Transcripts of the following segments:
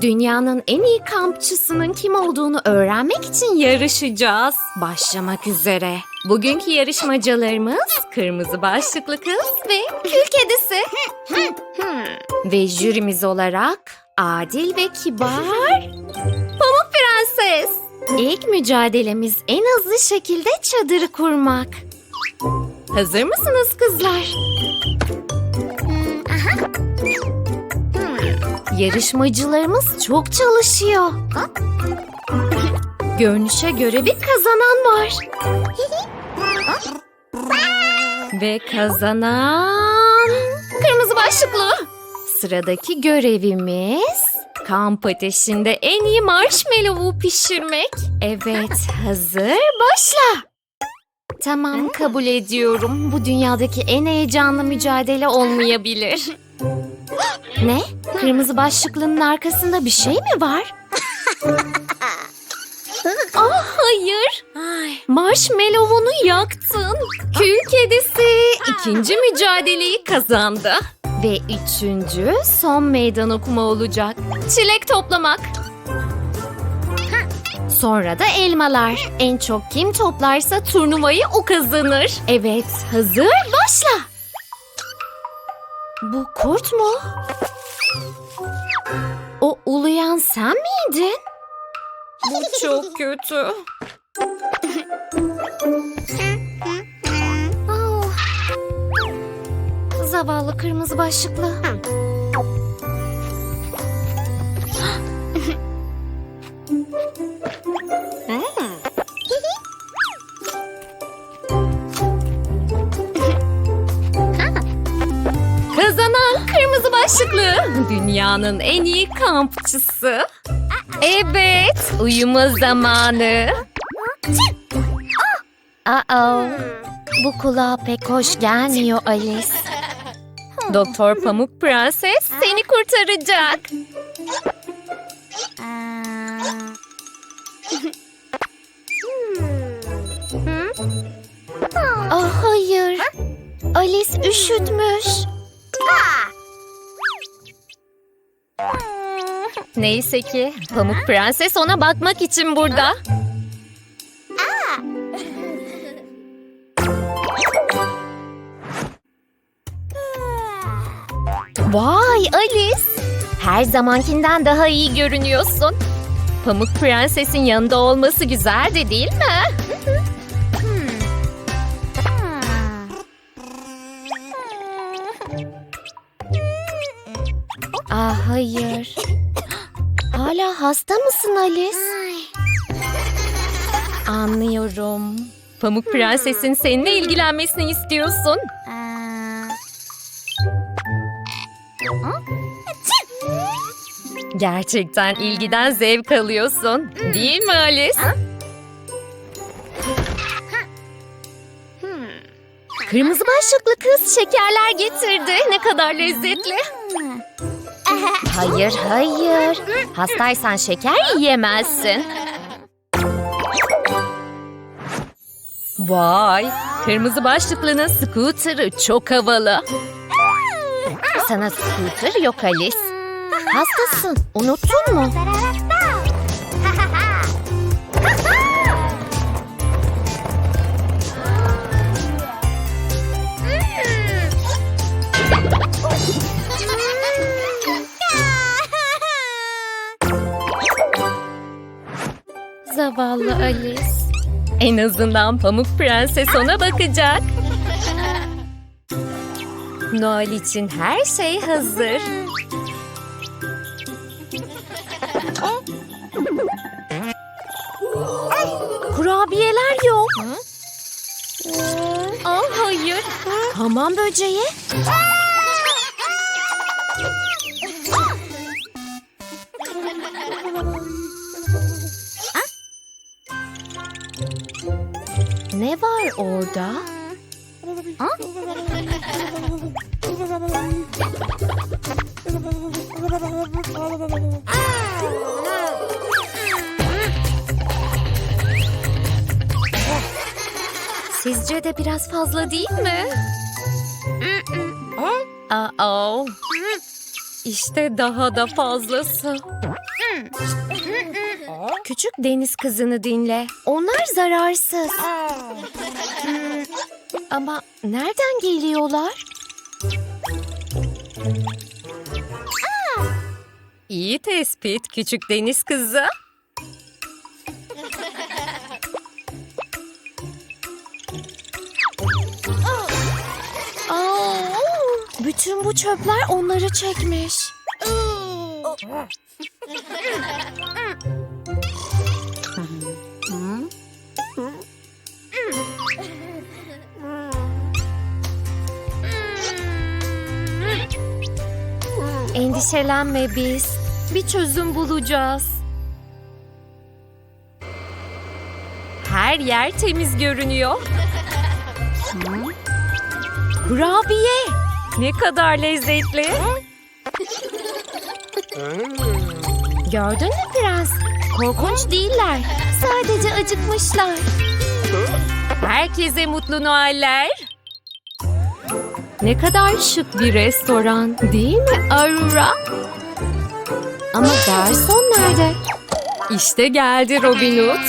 Dünyanın en iyi kampçısının kim olduğunu öğrenmek için yarışacağız. Başlamak üzere. Bugünkü yarışmacılarımız kırmızı başlıklı kız ve kül kedisi. ve jürimiz olarak adil ve kibar Pamuk Prenses. İlk mücadelemiz en hızlı şekilde çadırı kurmak. Hazır mısınız kızlar? Yarışmacılarımız çok çalışıyor. Görünüşe göre bir kazanan var. Ve kazanan kırmızı başlıklı. Sıradaki görevimiz kamp ateşinde en iyi marshmallow'u pişirmek. Evet, hazır, başla. Tamam, kabul ediyorum. Bu dünyadaki en heyecanlı mücadele olmayabilir. Ne? Kırmızı başlıklının arkasında bir şey mi var? Ah hayır. Marshmallow'unu yaktın. Kül kedisi ikinci mücadeleyi kazandı. Ve üçüncü son meydan okuma olacak. Çilek toplamak. Sonra da elmalar. En çok kim toplarsa turnuvayı o kazanır. Evet, hazır, başla. Bu kurt mu? O uluyan sen miydin? Bu çok kötü. Oh. Zavallı kırmızı başlıklı. Kazanan başlıklı. Dünyanın en iyi kampçısı. Evet, uyuma zamanı. Aa, bu kulağa pek hoş gelmiyor Alice. Doktor Pamuk Prenses seni kurtaracak. Ah hayır. Alice üşütmüş. Neyse ki Pamuk Prenses ona bakmak için burada. Vay Alice. Her zamankinden daha iyi görünüyorsun. Pamuk Prenses'in yanında olması güzeldi değil mi? Ah hayır. Hala hasta mısın Alice? Anlıyorum. Pamuk Prenses'in seninle ilgilenmesini istiyorsun. Gerçekten ilgiden zevk alıyorsun. Değil mi Alice? Kırmızı başlıklı kız şekerler getirdi. Ne kadar lezzetli. Hayır, hayır. Hastaysan şeker yiyemezsin. Vay, kırmızı başlıklının scooter'ı çok havalı. Sana scooter yok Alice. Hastasın, unuttun mu? En azından Pamuk Prenses ona bakacak. Noel için her şey hazır. Kurabiyeler yok. Aa, hayır. Hamam böceği. Orada? Sizce de biraz fazla değil mi? Aa. İşte daha da fazlası. Küçük deniz kızını dinle. Onlar zararsız. Hmm, Ama nereden geliyorlar? İyi tespit küçük deniz kızı. Aa, bütün bu çöpler onları çekmiş. Endişelenme biz. Bir çözüm bulacağız. Her yer temiz görünüyor. Hı? Kurabiye. Ne kadar lezzetli. Gördün mü prens? Korkunç değiller. Sadece acıkmışlar. Herkese mutlu Noeller. Ne kadar şık bir restoran değil mi Aurora? Ama garson nerede? İşte geldi Robin Hood.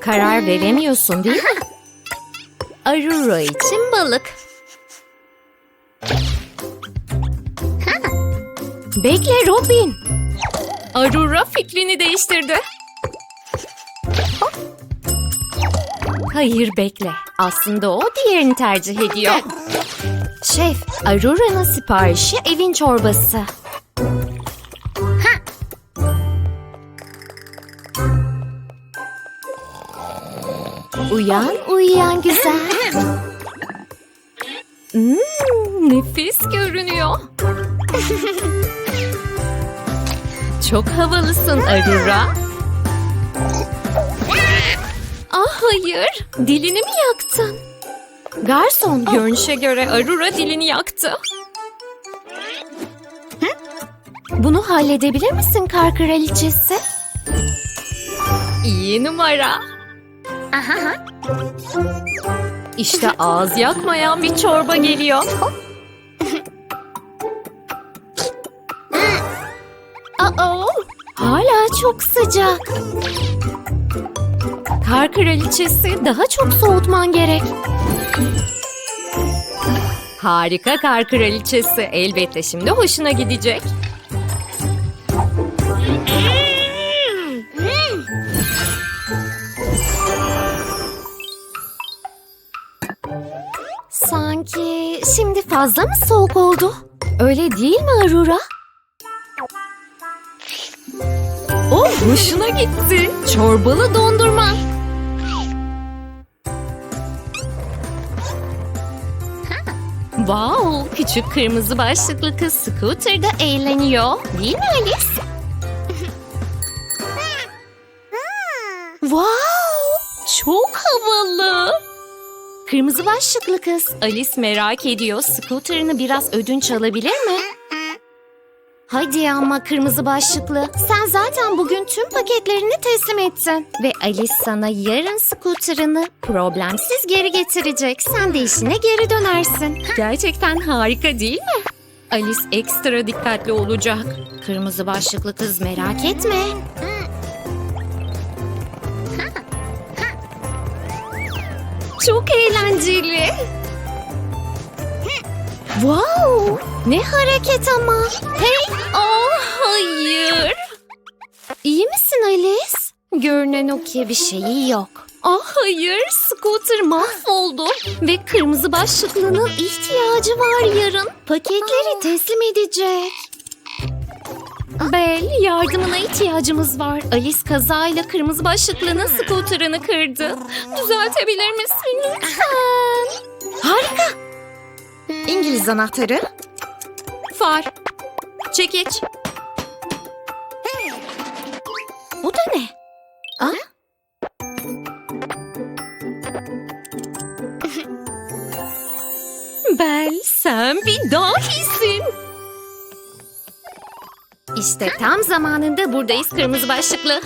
Karar veremiyorsun değil mi? Aurora için balık. Bekle Robin. Aurora fikrini değiştirdi. Hayır bekle. Aslında o diğerini tercih ediyor. Şef, Aurora'nın siparişi evin çorbası. Uyan, uyuyan güzel. Hmm, nefis görünüyor. Çok havalısın Aurora. Hayır, dilini mi yaktın? Garson, görünüşe göre Aurora dilini yaktı. Bunu halledebilir misin kar kraliçesi? İyi numara. İşte ağız yakmayan bir çorba geliyor. Aa, hala çok sıcak. Kar kraliçesi daha çok soğutman gerek. Harika kar kraliçesi. Elbette şimdi hoşuna gidecek. Sanki şimdi fazla mı soğuk oldu? Öyle değil mi Aurora? Oh, hoşuna gitti. Çorbalı dondurma. Wow, küçük kırmızı başlıklı kız scooter'da eğleniyor. Değil mi Alice? wow, çok havalı. Kırmızı başlıklı kız. Alice merak ediyor. Scooter'ını biraz ödünç alabilir mi? Hadi ama kırmızı başlıklı. Sen zaten bugün tüm paketlerini teslim ettin. Ve Alice sana yarın scooter'ını problemsiz geri getirecek. Sen de işine geri dönersin. Gerçekten harika değil mi? Alice ekstra dikkatli olacak. Kırmızı başlıklı kız merak etme. Çok eğlenceli. Wow! Ne hareket ama. Hey! Oh, hayır. İyi misin Alice? Görünen o ki bir şeyi yok. Ah hayır, scooter mahvoldu. Ve kırmızı başlıklının ihtiyacı var yarın. Paketleri teslim edecek. Bel, yardımına ihtiyacımız var. Alice kazayla kırmızı başlıklının scooter'ını kırdı. Düzeltebilir misin lütfen? Harika. İngiliz anahtarı. Far. Çekiç. Bu da ne? Ah? Bel sen bir dahisin. İşte tam zamanında buradayız kırmızı başlıklı.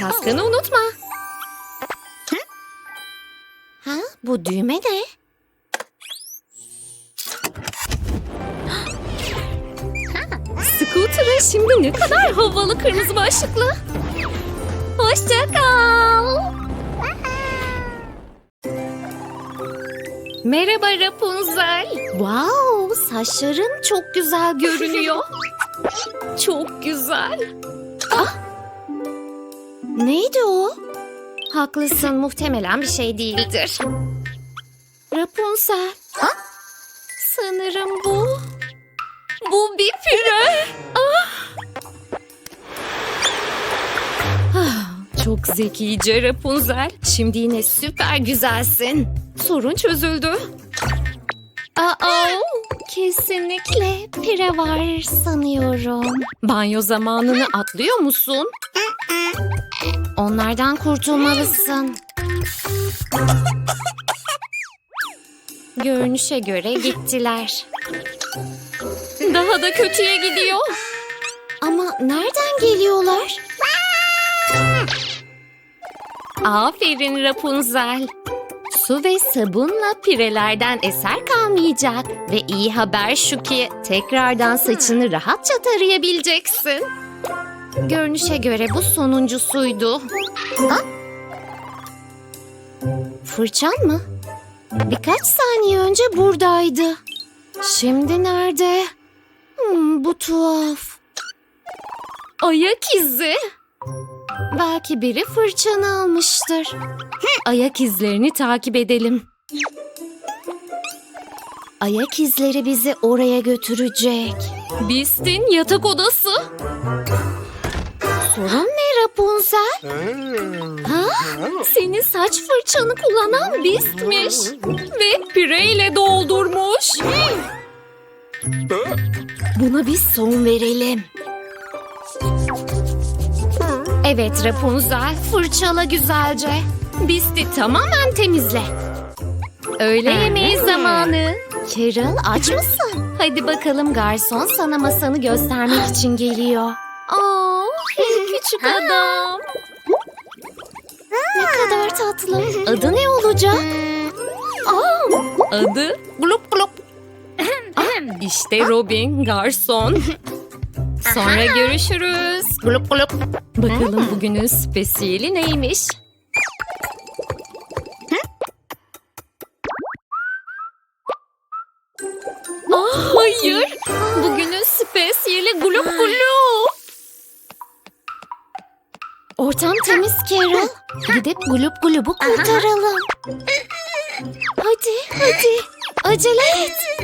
Kaskını unutma. Ha, bu düğme ne? Şimdi ne kadar havalı kırmızı başlıklı. Hoşça kal. Merhaba Rapunzel. Wow, saçların çok güzel görünüyor. çok güzel. Ah. Neydi o? Haklısın, muhtemelen bir şey değildir. Rapunzel. Ha? Sanırım bu. Bu bir pire. Çok zekice Rapunzel. Şimdi yine süper güzelsin. Sorun çözüldü. Aa, kesinlikle pire var sanıyorum. Banyo zamanını atlıyor musun? Onlardan kurtulmalısın. Görünüşe göre gittiler. Daha da kötüye gidiyor. Ama nereden geliyorlar? Aferin Rapunzel. Su ve sabunla pirelerden eser kalmayacak. Ve iyi haber şu ki tekrardan saçını rahatça tarayabileceksin. Görünüşe göre bu sonuncusuydu. Ha? Fırçan mı? Birkaç saniye önce buradaydı. Şimdi nerede? Hmm, bu tuhaf. Ayak izi. Belki biri fırçanı almıştır. Ayak izlerini takip edelim. Ayak izleri bizi oraya götürecek. Beast'in yatak odası. Sorun ne Rapunzel? Ha? Senin saç fırçanı kullanan Beast'miş. Ve pireyle doldurmuş. Buna bir son verelim. Evet Rapunzel, fırçala güzelce. Beast'i tamamen temizle. Öğle yemeği zamanı. Carol aç mısın? Hadi bakalım garson sana masanı göstermek için geliyor. Aa, küçük adam. Ne kadar tatlı. Adı ne olacak? Aa, adı Glup Glup. Ah, işte Robin, garson. Sonra görüşürüz. Glup glup. Bakalım bugünün spesiyeli neymiş? Ah, hayır. Bugünün spesiyeli glup glup. Ortam temiz Carol. Gidip glup glubu kurtaralım. Hadi, hadi. Acele et.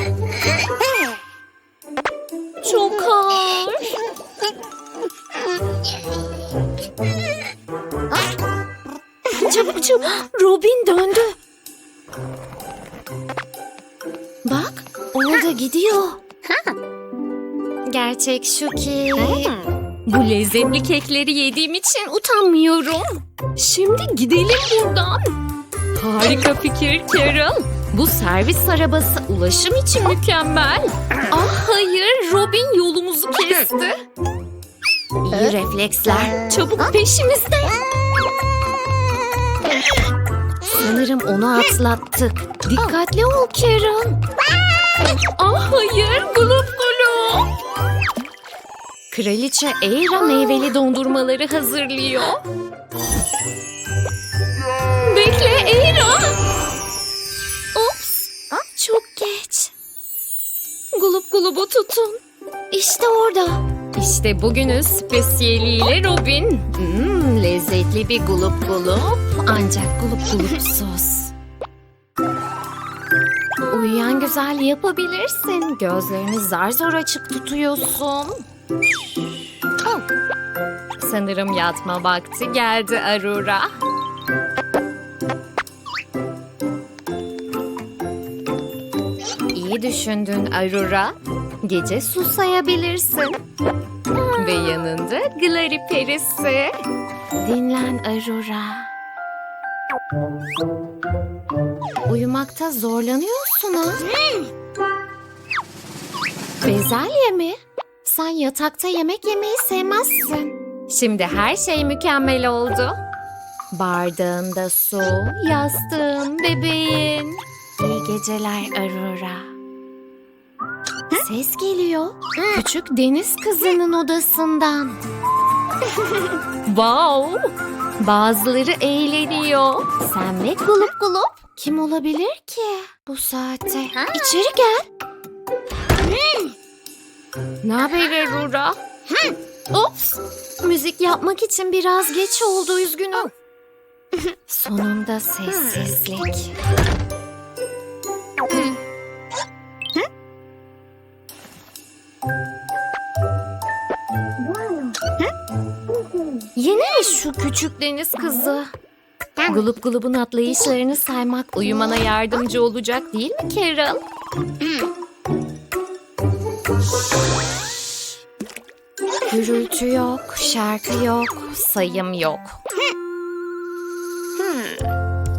Çok ağır. Çabuk çabuk. Robin döndü. Bak orada gidiyor. Gerçek şu ki... Bu lezzetli kekleri yediğim için utanmıyorum. Şimdi gidelim buradan. Harika fikir Carol. Bu servis arabası ulaşım için mükemmel. Ah hayır, Robin yolumuzu kesti. İyi refleksler. Çabuk peşimizde. Sanırım onu atlattık. Dikkatli ol Carol. Ah hayır, gulup gulup. Kraliçe Eira meyveli dondurmaları hazırlıyor. Bekle Eira. Gulubu tutun. İşte orada. İşte bugünün spesiyeliyle Robin. Hmm, lezzetli bir gulup gulup ancak gulup gulupsuz. Uyuyan güzel yapabilirsin. Gözlerini zar zor açık tutuyorsun. Oh. Sanırım yatma vakti geldi Arura. İyi düşündün Arura. Gece susayabilirsin. Ve yanında Glari perisi. Dinlen Arura. Uyumakta zorlanıyorsun ha? Bezelye mi? Sen yatakta yemek yemeyi sevmezsin. Şimdi her şey mükemmel oldu. Bardağında su, yastığın, bebeğin. İyi geceler Aurora. Ses geliyor. Küçük deniz kızının odasından. wow! Bazıları eğleniyor. Sen ve gulup gulup. Kim olabilir ki bu saatte? İçeri gel. Ne haber Aurora? Ups! Müzik yapmak için biraz geç oldu üzgünüm. Sonunda sessizlik. Şu küçük deniz kızı? Gulup gulubun atlayışlarını saymak uyumana yardımcı olacak değil mi Carol? Gürültü yok, şarkı yok, sayım yok.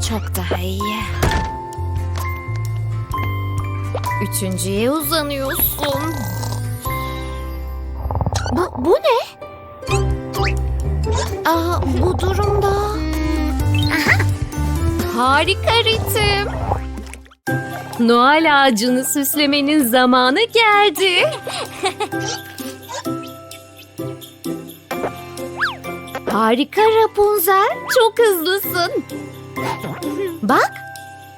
Çok daha iyi. Üçüncüye uzanıyorsun. Bu, bu ne? Aa, bu durumda... Harika ritim. Noel ağacını süslemenin zamanı geldi. Harika Rapunzel, çok hızlısın. Bak,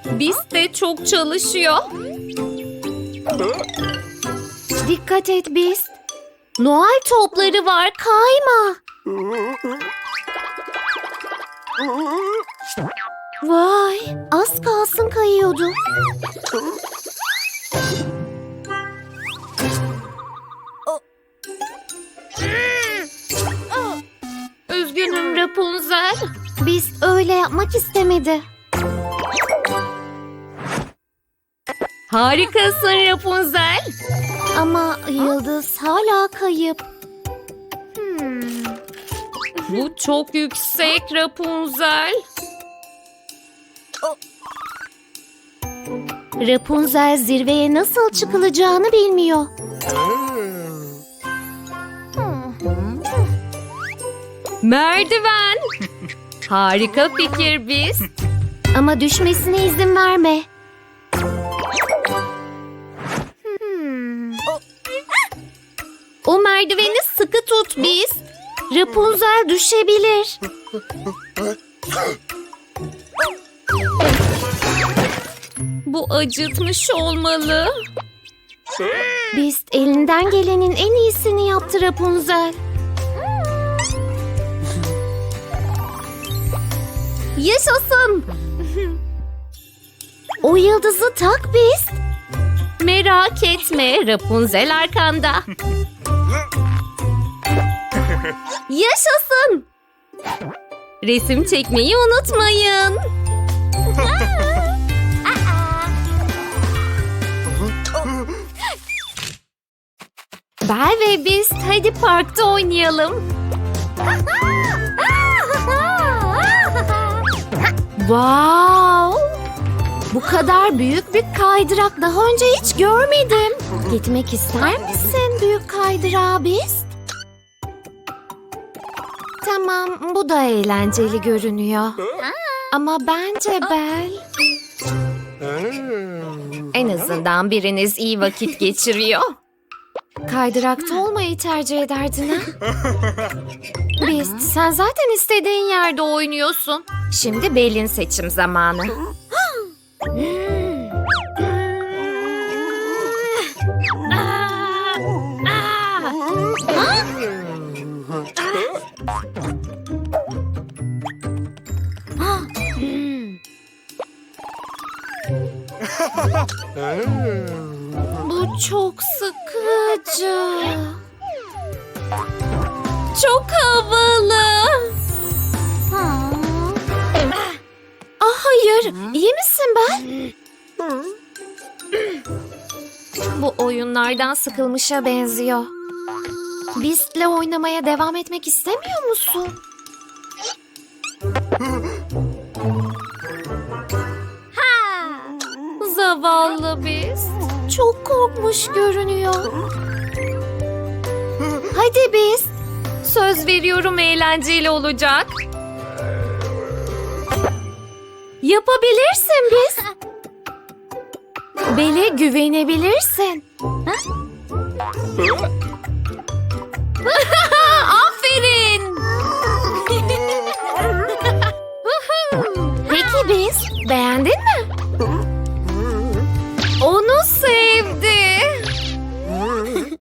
biz de çok çalışıyor. Dikkat et biz. Noel topları var, kayma. Vay, az kalsın kayıyordu. Üzgünüm Rapunzel. Biz öyle yapmak istemedi. Harikasın Rapunzel. Ama yıldız hala kayıp. Bu çok yüksek Rapunzel. Rapunzel zirveye nasıl çıkılacağını bilmiyor. Merdiven. Harika fikir biz. Ama düşmesine izin verme. O merdiveni sıkı tut biz. Rapunzel düşebilir. Bu acıtmış olmalı. Biz elinden gelenin en iyisini yaptı Rapunzel. Yaşasın. O yıldızı tak biz. Merak etme Rapunzel arkanda. Yaşasın. Resim çekmeyi unutmayın. Bel ve biz hadi parkta oynayalım. Wow! Bu kadar büyük bir kaydırak daha önce hiç görmedim. Gitmek ister misin büyük kaydırağa biz? Tamam, bu da eğlenceli görünüyor. Ama bence Bel... En azından biriniz iyi vakit geçiriyor. Kaydırakta olmayı tercih ederdin ha? Biz, sen zaten istediğin yerde oynuyorsun. Şimdi Bel'in seçim zamanı. Bu oyunlardan sıkılmışa benziyor. Beast'le oynamaya devam etmek istemiyor musun? Zavallı Beast. Çok korkmuş görünüyor. Hadi Beast. Söz veriyorum eğlenceli olacak. Yapabilirsin Beast. Bele güvenebilirsin. Huh?